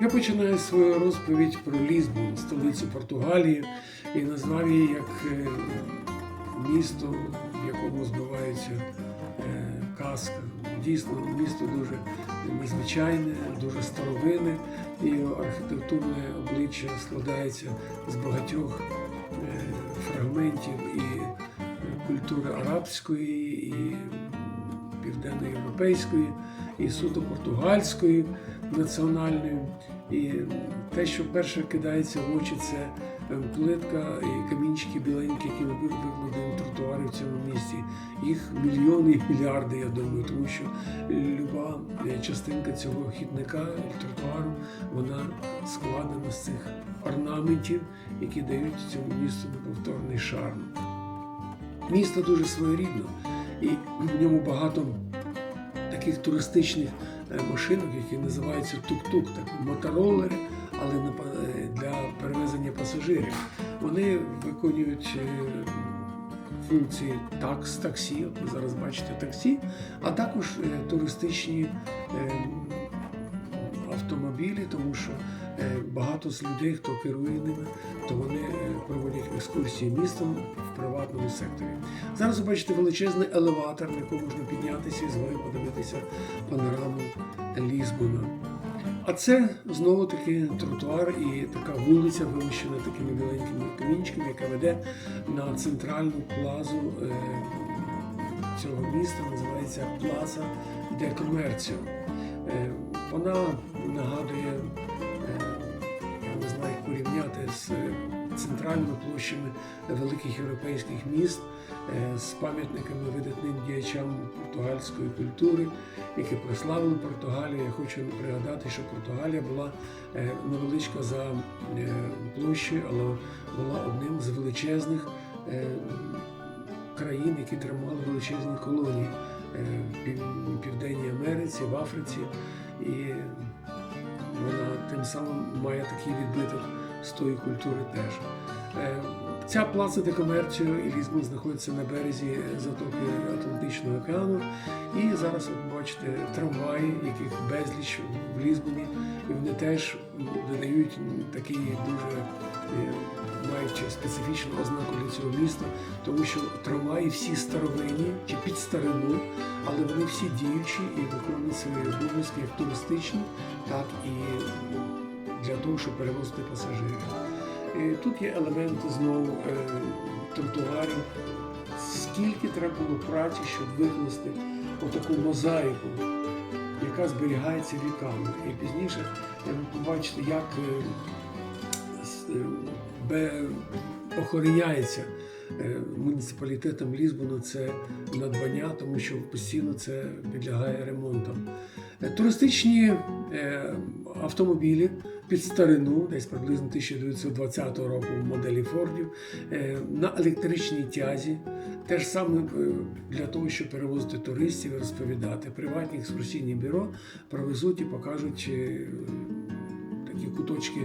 Я починаю свою розповідь про Лізбон, столицю Португалії, і назвав її як е, місто, в якому збивається е, казка. Дійсно, місто дуже незвичайне, дуже старовинне, і архітектурне обличчя складається з багатьох е, фрагментів і культури арабської, і південноєвропейської, і суто португальської національної. І те, що перше кидається в очі, це е, плитка і камінчики біленькі, які викладені тротуари в цьому місті. Їх мільйони і мільярди, я думаю, тому що люба е, частинка цього хідника тротуару вона складена з цих орнаментів, які дають цьому місту неповторний шарм. Місто дуже своєрідне, і в ньому багато таких туристичних машинок, які називаються тук-тук, так моторолери, але е, для перевезення пасажирів. Вони виконують е, функції такс, таксі, от ви зараз бачите таксі, а також е, туристичні е, автомобілі, тому що е, багато з людей, хто керує ними, то вони е, проводять екскурсії містом в приватному секторі. Зараз ви бачите величезний елеватор, на якому можна піднятися і згори подивитися панораму Лізбона. А це знову таки тротуар і така вулиця, вимощена такими біленькими камінчиками, яка веде на центральну плазу е, цього міста, називається Плаза де Комерціо. Е, Вона нагадує, порівняти з е, центральними площами великих європейських міст, е, з пам'ятниками видатним діячам португальської культури, які прославили Португалію. Я хочу пригадати, що Португалія була е, невеличка за площею, але була одним з величезних країн, які тримали величезні колонії в Південній Америці, в Африці. І вона тим самим має такий відбиток з тої культури теж. Е, Ця плаца де комерціо і Лізбон знаходиться на березі затоки Атлантичного океану. І зараз ви бачите трамваї, яких безліч в Лізбоні, і вони теж додають такий дуже е, мають специфічну ознаку для цього міста, тому що трамваї всі старовинні чи під старину, але вони всі діючі і виконують свої обов'язки як туристичні, так і для того, щоб перевозити пасажирів. Е, Тут є елементи знову е, тротуарів. Скільки треба було праці, щоб викласти отаку мозаїку, яка зберігається віками. І пізніше е, ви побачите, як е, е, охороняється е, муніципалітетом Лізбону це надбання, тому що постійно це підлягає ремонтам. Е, Туристичні е, автомобілі під старину, десь приблизно 1920 року в моделі Фордів, е, на електричній тязі. Те ж саме е, для того, щоб перевозити туристів і розповідати. Приватні екскурсійні бюро провезуть і покажуть е, такі куточки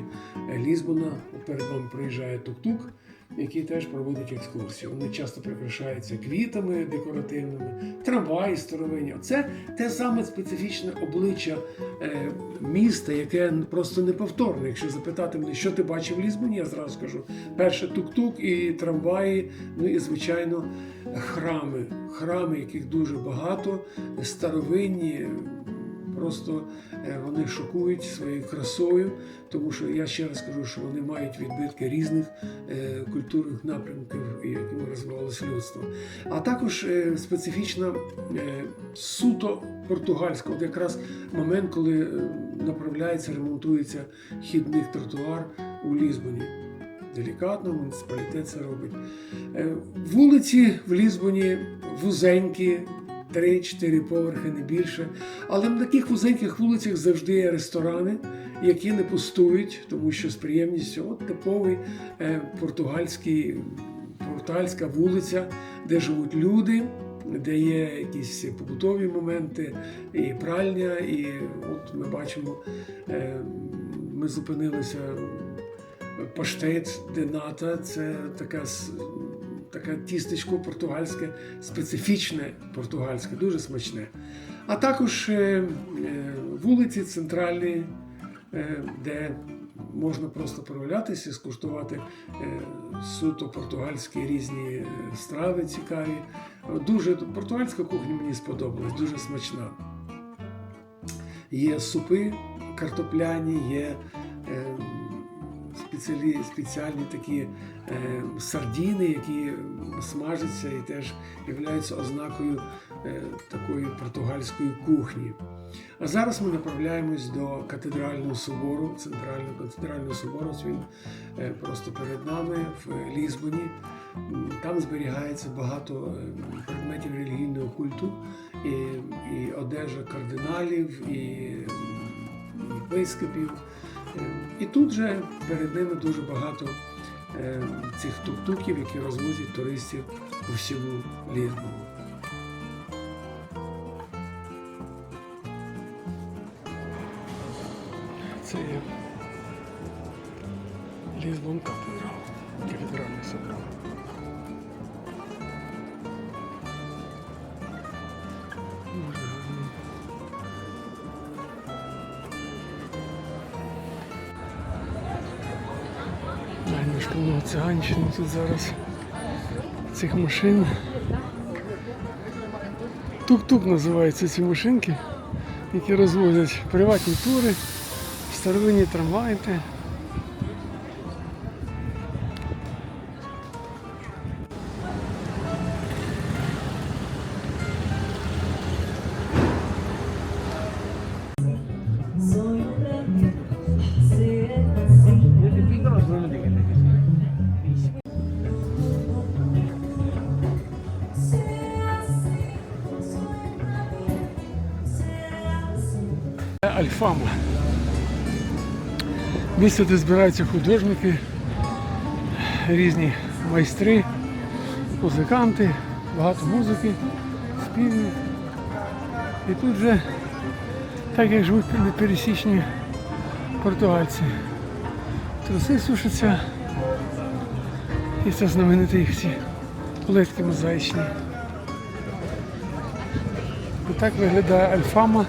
Лізбона. Перед вами приїжджає тук-тук, який теж проводить екскурсію. Вони часто прикрашаються квітами декоративними, трамваї старовинні. Це те саме специфічне обличчя е, міста, яке просто неповторне. Якщо запитати мене, що ти бачив в Лізбоні, я зразу скажу: перше тук-тук і трамваї, ну і звичайно храми. Храми, яких дуже багато, старовинні. Просто е, вони шокують своєю красою, тому що я ще раз кажу, що вони мають відбитки різних е, культурних напрямків, якими розвивалося людство. А також е, специфічна суто португальська, от якраз момент, коли направляється, ремонтується хідник тротуар у Лізбоні. Делікатно муніципалітет це робить. Вулиці в Лізбоні вузенькі, 3-4 поверхи, не більше. Але на таких вузеньких вулицях завжди є ресторани, які не пустують, тому що з приємністю от типовий е, португальський, португальська вулиця, де живуть люди, де є якісь побутові моменти, і пральня, і от ми бачимо, е, ми зупинилися паштет де ната це така, така тістечко португальське, специфічне португальське, дуже смачне. А також е, е, вулиці центральні, е, де можна просто прогулятися, скуштувати суто португальські різні страви цікаві. Дуже португальська кухня мені сподобалась, дуже смачна. Є супи картопляні, є спеціалі, спеціальні такі е, сардіни, які смажаться і теж являються ознакою е, такої португальської кухні. А зараз ми направляємось до катедрального собору, центрального катедрального собору. Він е, просто перед нами в Лізбоні. Там зберігається багато е, предметів релігійного культу, і, і одежа кардиналів, і, єпископів. І тут же перед ними дуже багато е, цих тук-туків, які розвозять туристів по всьому Лізбону. Це є Лізбон катедрал, катедральний собор. Шкільного циганщини тут зараз цих машин. Тук-тук називаються ці машинки, які розвозять приватні тури, старовинні трамваї. Альфама. Місце, де збираються художники, різні майстри, музиканти, багато музики, співів. І тут же, так як живуть непересічні португальці. Труси сушаться. І це знамениті їх ці плитки мозаїчні. І так виглядає Альфама.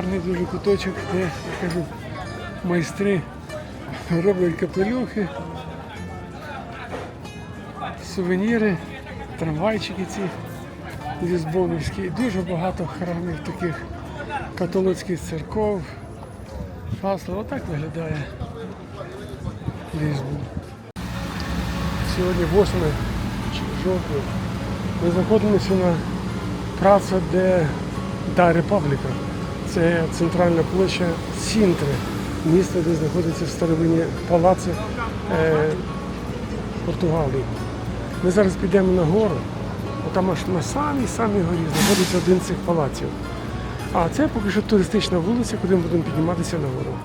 Гарний дуже куточок, де, я кажу, майстри роблять капелюхи, сувеніри, трамвайчики ці лізбоновські. І дуже багато храмів таких католицьких церков. Гасло, отак виглядає Лізбон. Сьогодні 8 жовтня. Ми знаходимося на Праца де да Репабліка. Це центральна площа Сінтри, місто, де знаходяться старовинні палаци е, Португалії. Ми зараз підемо на гору, бо там аж на самій самій горі знаходиться один з цих палаців. А це поки що туристична вулиця, куди ми будемо підніматися на гору.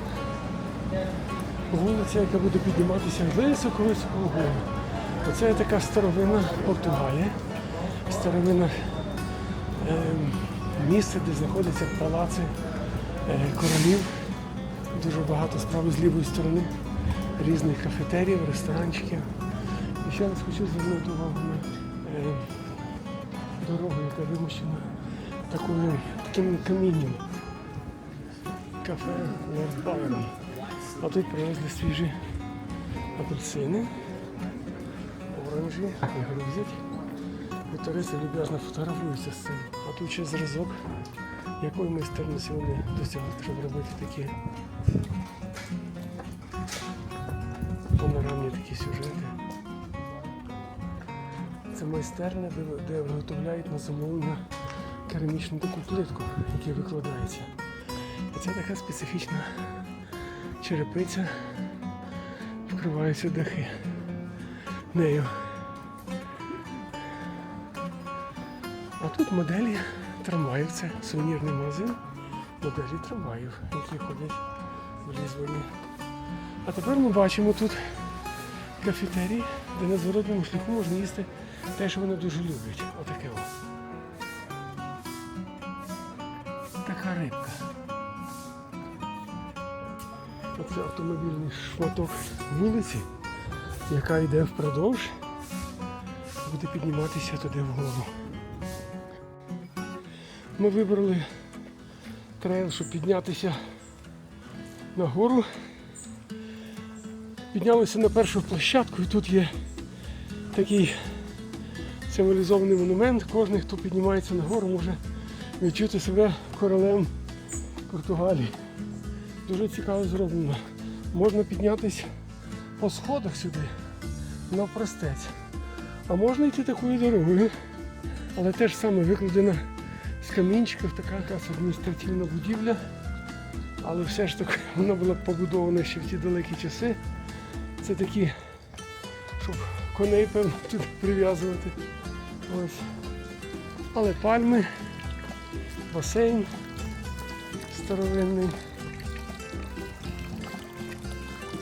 Вулиця, яка буде підніматися високо-високо вгору. Оце така старовинна Португалія, старовинна е, місце, де знаходяться палаци е, королів. Дуже багато справи з лівої сторони, різних кафетеріїв, ресторанчиків. І ще раз хочу звернути увагу на е, дорогу, яка вимощена такою, таким камінням. Кафе Лорд. А тут привезли свіжі апельсини, оранжі, грузять. Туристи люб'язно фотографуються з цим. А тут ще зразок, якої майстерності вони досягли, щоб робити такі панорамні такі сюжети. Це майстерня, де, де виготовляють на замовлення керамічну таку плитку, яка викладається. І це така специфічна черепиця, вкриваються дахи нею. А тут моделі трамваїв, це сувенірний магазин, моделі трамваїв, які ходять в Лізвоні. А тепер ми бачимо тут кафетерій, де на зворотному шляху можна їсти те, що вони дуже люблять. Отаке о. Така рибка. Оце автомобільний шматок вулиці, яка йде впродовж, буде підніматися туди вгору. Ми вибрали трейл, щоб піднятися на гору. Піднялися на першу площадку і тут є такий цивілізований монумент. Кожен, хто піднімається на гору, може відчути себе королем Португалії. Дуже цікаво зроблено. Можна піднятися по сходах сюди, навпростець. А можна йти такою дорогою, але теж саме викладена з камінчиків, така якась адміністративна будівля. Але все ж таки вона була побудована ще в ті далекі часи. Це такі, щоб коней певно тут прив'язувати. Ось. Але пальми, басейн старовинний.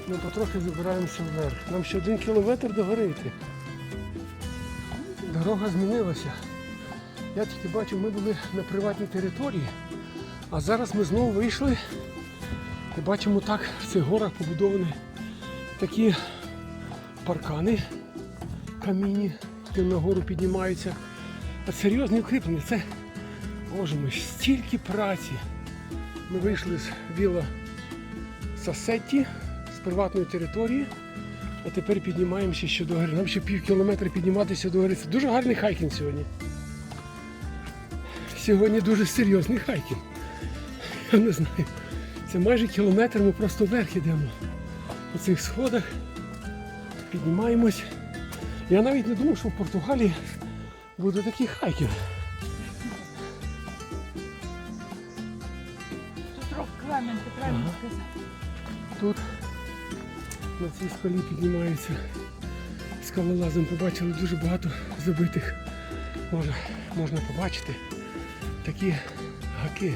Ми потрохи забираємося вверх. Нам ще один кілометр до гори йти. Дорога змінилася. Я тільки бачив, ми були на приватній території, а зараз ми знову вийшли і бачимо так в цих горах побудовані такі паркани камінні, які на гору піднімаються. А серйозні укріплення. Це, боже мій, стільки праці. Ми вийшли з віла Сасетті, з приватної території, а тепер піднімаємося ще до гори. Нам ще пів кілометра підніматися до гори. Це дуже гарний хайкінг сьогодні. Сьогодні дуже серйозний хайкінг. Я не знаю. Це майже кілометр, ми просто вверх йдемо. По цих сходах піднімаємось. Я навіть не думав, що в Португалії буде такий хайкінг. Тут рок Клемент, ти правильно сказав. Тут на цій скалі піднімаються скалолазом. Побачили дуже багато забитих. Можна, можна побачити такі гаки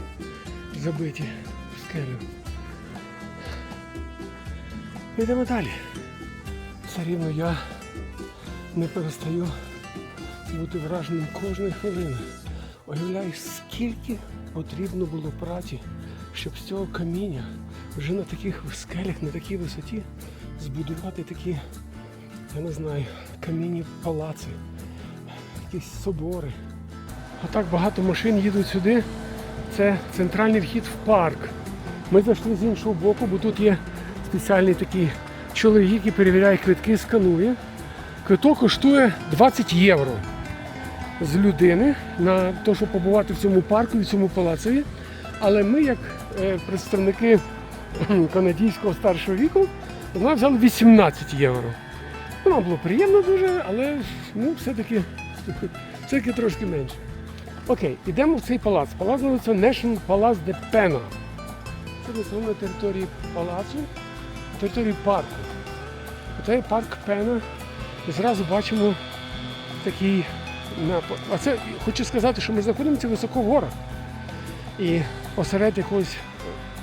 забиті в скелю. Йдемо далі. Все рівно я не перестаю бути враженим кожної хвилини. Уявляю, скільки потрібно було праці, щоб з цього каміння вже на таких скелях, на такій висоті збудувати такі, я не знаю, камінні палаци, якісь собори. А так багато машин їдуть сюди. Це центральний вхід в парк. Ми зайшли з іншого боку, бо тут є спеціальний такий чоловік, який перевіряє квитки, сканує. Квиток коштує 20 євро з людини на те, щоб побувати в цьому парку в цьому палацеві. Але ми, як е, представники канадійського старшого віку, нас взяли 18 євро. Нам було приємно дуже, але ну, все-таки, все-таки трошки менше. Окей, йдемо в цей палац. Палац називається National Palace de Pena. Це на території палацу, території парку. Оцей парк Пена. І зразу бачимо такий напад. А це хочу сказати, що ми знаходимося високо в горах. І посеред якогось,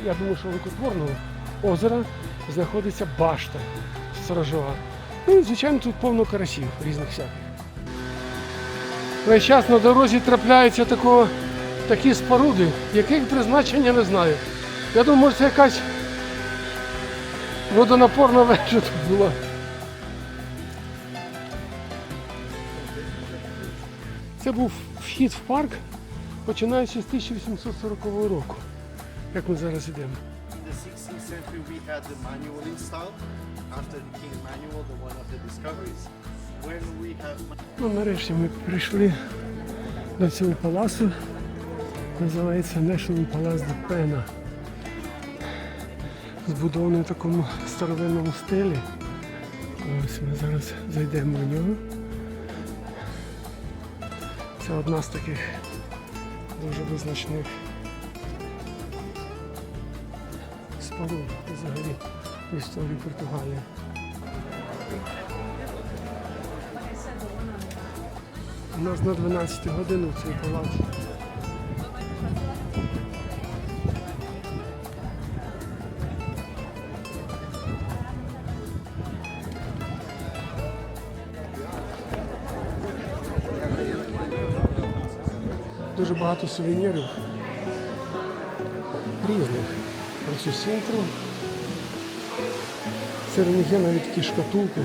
я думаю, що великотворного озера знаходиться башта сторожова. Ну і звичайно тут повно карасів різних всяких. Весь час на дорозі трапляються такого, такі споруди, яких призначення не знаю. Я думаю, може це якась водонапорна вежа тут була. Це був вхід в парк, починаючи з 1840 року, як ми зараз йдемо. In the 16th century, we had the manual installed after the King Manuel, the one of the discoveries. Ну, нарешті ми прийшли до цього палацу. Називається National Palace de Pena. Збудований в такому старовинному стилі. Ось ми зараз зайдемо в нього. Це одна з таких дуже визначних споруд взагалі в історії Португалії. Нас на 12 годину цей палац. Дуже багато сувенірів різних. Про цю них є навіть такі шкатулки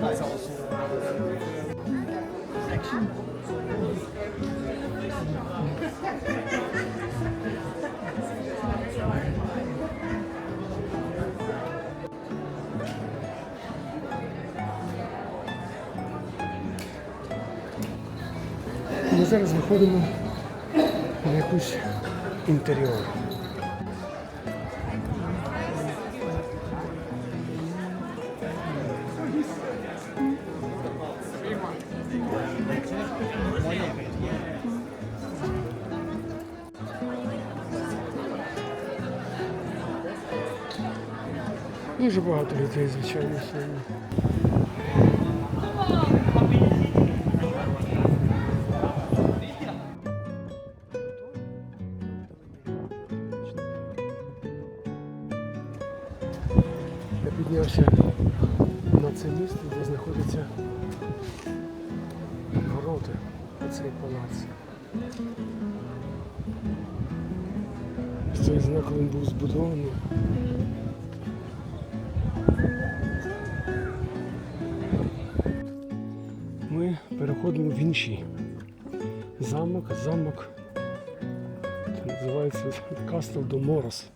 that's also another section. Ми зараз виходимо в якусь інтер'єр. Дуже багато людей, звичайно, сьогодні. До Морос.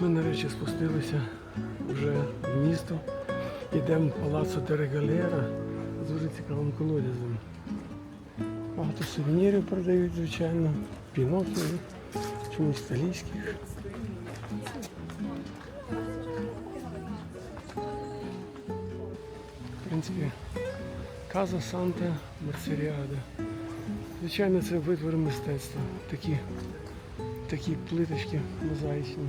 Ми нарешті спустилися вже в місто. Йдемо в палацу Дерегалера з дуже цікавим колодязем. Багато сувенірів продають, звичайно, піноків, чомусь італійських. В принципі, Каза Санта Марцеріада. Звичайно, це витвори мистецтва. Такі, такі плиточки мозаїчні.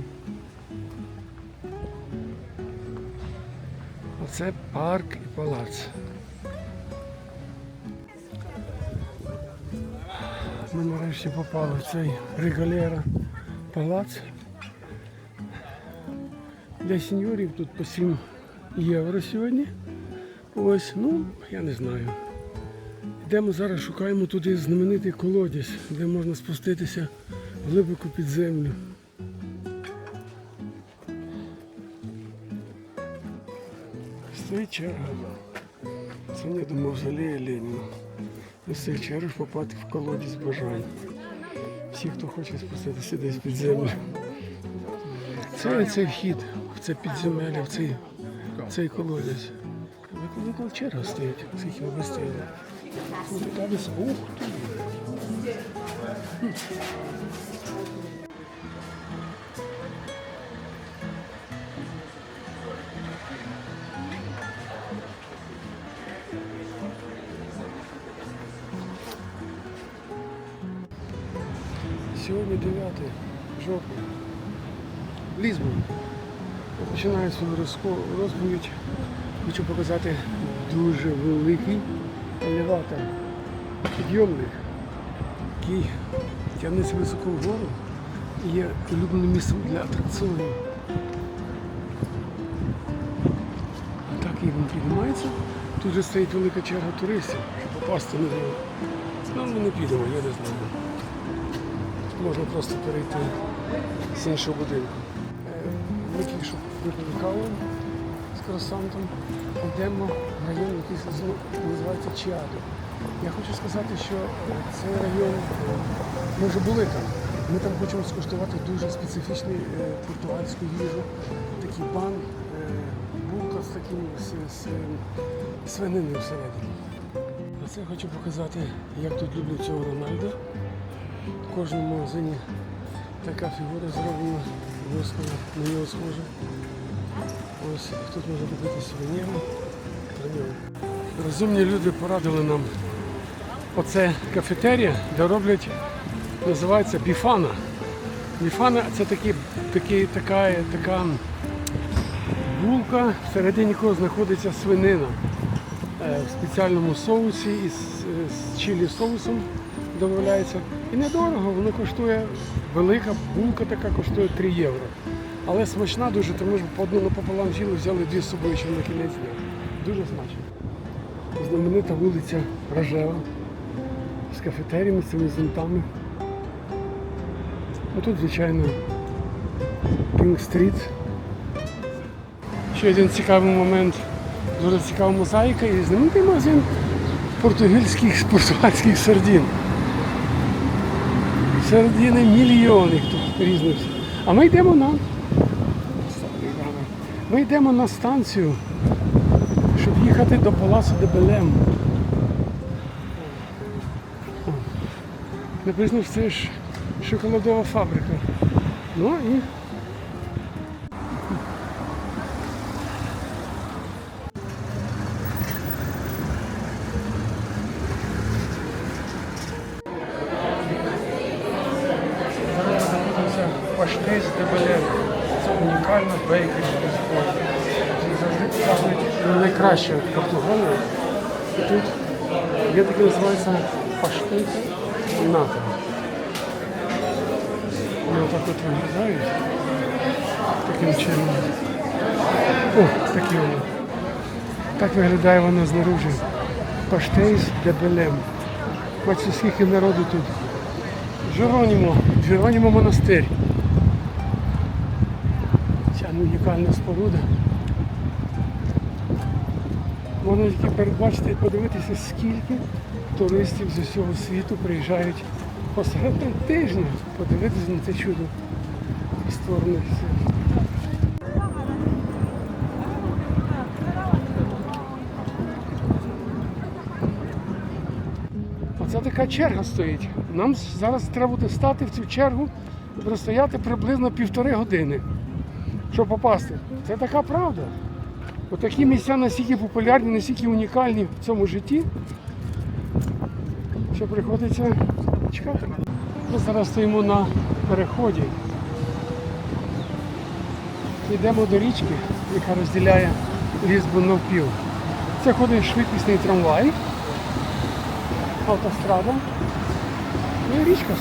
Оце парк і палац. Ми нарешті попали в цей регалера палац. Для сеньорів тут по 7 євро сьогодні. Ось, ну, я не знаю. Йдемо зараз, шукаємо туди знаменитий колодязь, де можна спуститися глибоко під землю. Стоїть черга. Це не до мавзолея Леніна. Із цих черг попати в колодязь бажань. Всі, хто хоче спуститися десь під землю. Це цей вхід в це підземелля, в цей, в цей колодязь. Викликала черга стоїть, скільки ми далі ух ти. Сьогодні 9 жовтня. Лізбон. Починаю свою розповідь. Хочу показати дуже великий елеватор, підйомник, який тягнеться високо вгору і є улюбленим місцем для атракціонів. Так як він піднімається, тут же стоїть велика черга туристів, щоб попасти на нього. Ну, ми не підемо, я не знаю. Можна просто перейти з іншого будинку. Е, Ми тільки що випили каву кросантом. Йдемо в район, який називається Чіадо. Я хочу сказати, що цей район, ми вже були там. Ми там хочемо скуштувати дуже специфічну е, португальську їжу. Такий бан, е, булка з таким з, з, свининою всередині. А це хочу показати, як тут люблять цього Рональда. В кожному магазині така фігура зроблена, на нього схожа. Ось тут можна купити сувеніри. Розумні люди порадили нам оце кафетерія, де роблять, називається біфана. Біфана це такі, такі, така, така булка, всередині якого знаходиться свинина е, в спеціальному соусі із з чилі соусом додається. І недорого, воно коштує, велика булка така коштує 3 євро. Але смачна дуже, тому що по одному пополам з'їли, взяли дві з собою ще на кінець. Дуже смачно. Знаменита вулиця Рожева з кафетеріями, з цими зонтами. Ну тут, звичайно, Пінг-стріт. Ще один цікавий момент, дуже цікава мозаїка і знаменитий магазин португальських португальських сардін. Сардіни мільйони тут різних. А ми йдемо на ми йдемо на станцію, щоб їхати до Паласу де Белем. О, Написано, що це ж шоколадова фабрика. Ну і Зараз знаходимося в унікальна бейкері Завжди кажуть найкраще в Португалії. І тут є таке називається паштет ната. Вони отак от виглядають. Таким чином. О, такі вони. Так виглядає воно знаружи. Паштейс де Белем. Бачите, скільки народу тут. Жеронімо, Жеронімо монастир. Унікальна споруда. Можна тільки передбачити і подивитися, скільки туристів з усього світу приїжджають посеред тижня подивитися на це чудо все. Оце така черга стоїть. Нам зараз треба буде стати в цю чергу простояти приблизно півтори години, щоб попасти. Це така правда. Отакі місця настільки популярні, настільки унікальні в цьому житті, що приходиться чекати. Ми зараз стоїмо на переході. Йдемо до річки, яка розділяє Лізбон навпіл. Це ходить швидкісний трамвай автострада. І річка.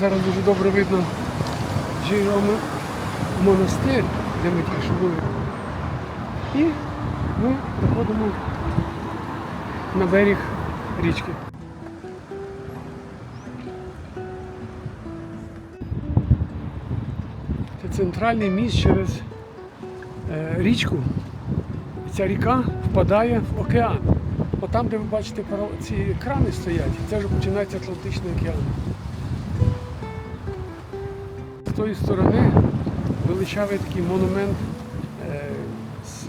Зараз дуже добре видно Монастир, де ми тільки були. І ми доходимо на берег річки. Це центральний міст через е, річку. Ця ріка впадає в океан. От там, де ви бачите, ці крани стоять, це вже починається Атлантичний океан. З тої сторони величавий такий монумент е, з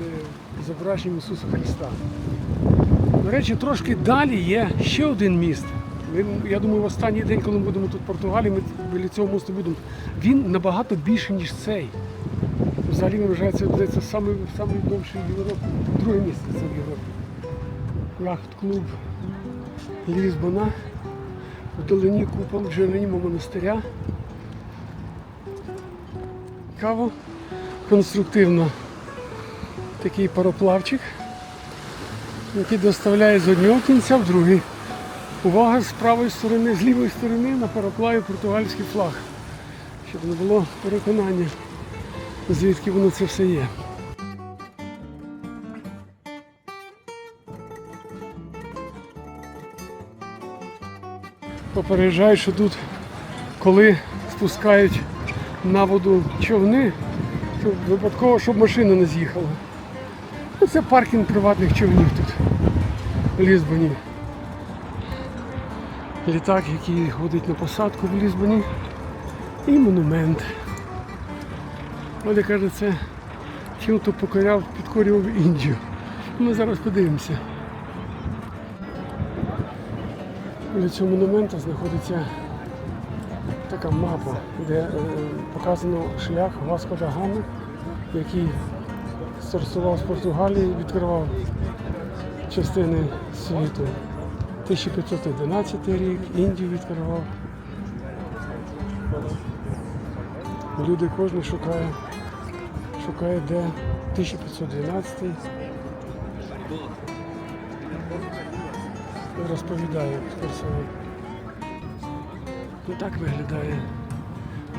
зображенням Ісуса Христа. До речі, трошки далі є ще один міст. Я думаю, в останній день, коли ми будемо тут в Португалії, ми біля цього мосту будемо. Він набагато більший, ніж цей. Взагалі вважається здається, самий, самий в Європі. Друге місце це в Європі. Яхт-клуб Лізбона. Вдалині купол Джеронімо монастиря. Цікаво, конструктивно такий пароплавчик, який доставляє з одного кінця в другий. Увага з правої сторони, з лівої сторони на пароплаві португальський флаг. Щоб не було переконання, звідки воно це все є. Попереджають, що тут, коли спускають на воду човни, то випадково, щоб машина не з'їхала. Ну, Це паркінг приватних човнів тут в Лізбоні. Літак, який ходить на посадку в Лізбоні. І монумент. Оля каже, це хто покоряв, підкорював Індію. Ми зараз подивимося. Біля цього монументу знаходиться така мапа, де е, показано шлях Васко да Гами, який стартував з Португалії відкривав частини світу. 1511 рік, Індію відкривав. Люди кожен шукає, шукає де 1512 розповідає екскурсовод. Ну так виглядає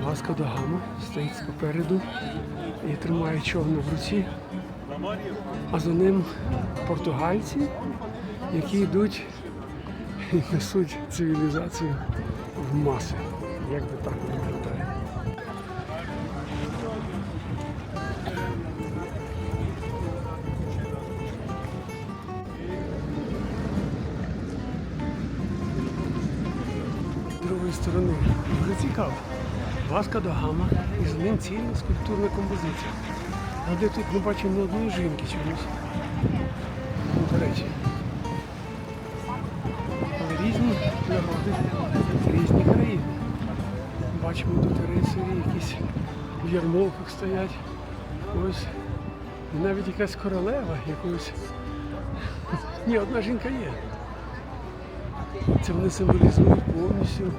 ласка до Гама, стоїть попереду і тримає човно в руці, а за ним португальці, які йдуть і несуть цивілізацію в маси. Як би так сторони. Дуже цікаво. Васка до гама і за ним ціла скульптурна композиція. А де тут не бачимо ні одної жінки чомусь. Ну, До речі. Різні народи, різні країни. Бачимо тут рицарі якісь в ярмолках стоять. Ось. І навіть якась королева якоюсь. Ні, одна жінка є. Це вони символізують повністю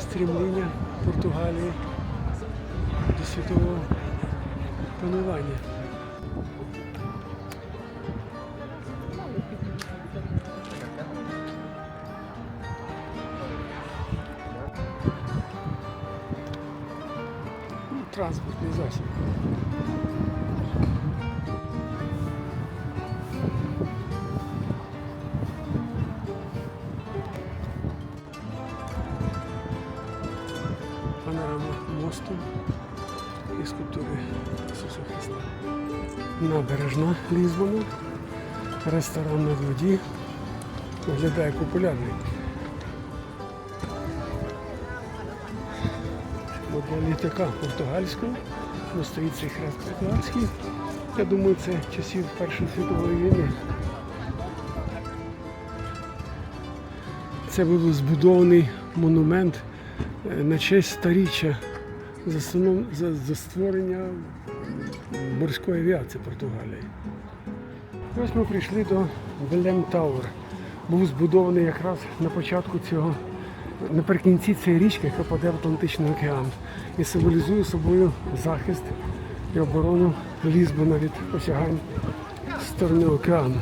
стрімління Португалії до світового панування. Ну, Транспортний засіб. Панорама мосту і скульптури Ісуса Христа. Набережна Лізбона, ресторан на воді. Виглядає популярний. Модель літака португальського. Стоїть цей хрест португальський. Я думаю, це часів Першої світової війни. Це був збудований монумент на честь старіччя за, за, за створення морської авіації Португалії. Ось ми прийшли до Белем Тауер. Був збудований якраз на початку цього, наприкінці цієї річки, яка паде в Атлантичний океан, і символізує собою захист і оборону Лізбона від посягань сторони океану.